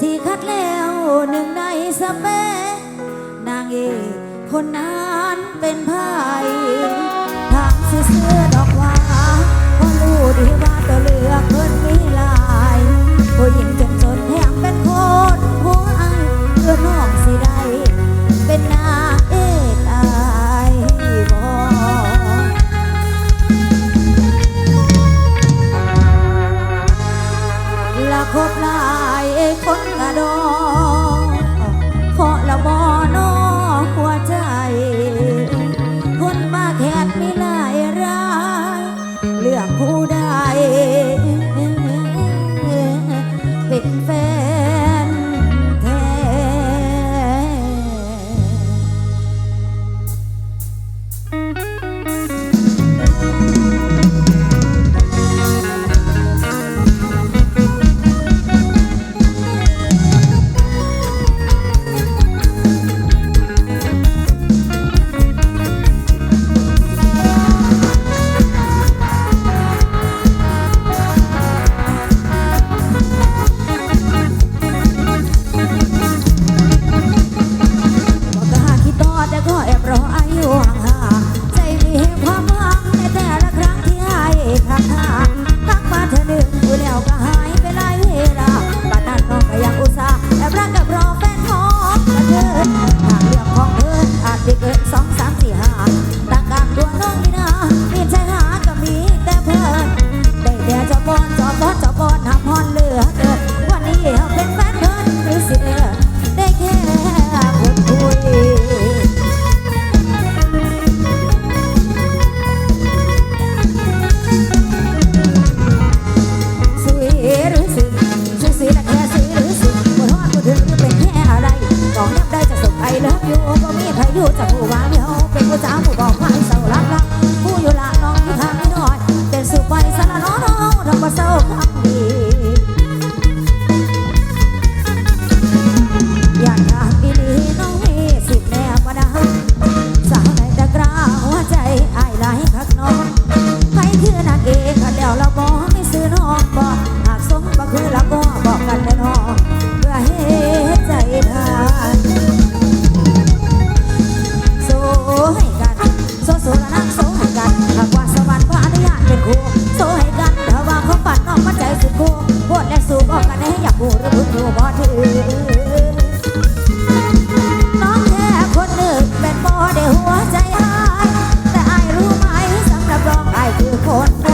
ที่คัดแล้วหนึ่งในสเปนางเอกคนนั้นเป็นไพ่ทางเสื้อดอกว่าพอรู้ดีว่าตัวเลือกเพิ่นมีลายผู้หญิงจนจนแถมเป็นคนหัวไอเพื่อนอก อยู่จังหวะเมียวเป็นผู้จ้าหมู่บอาเสา for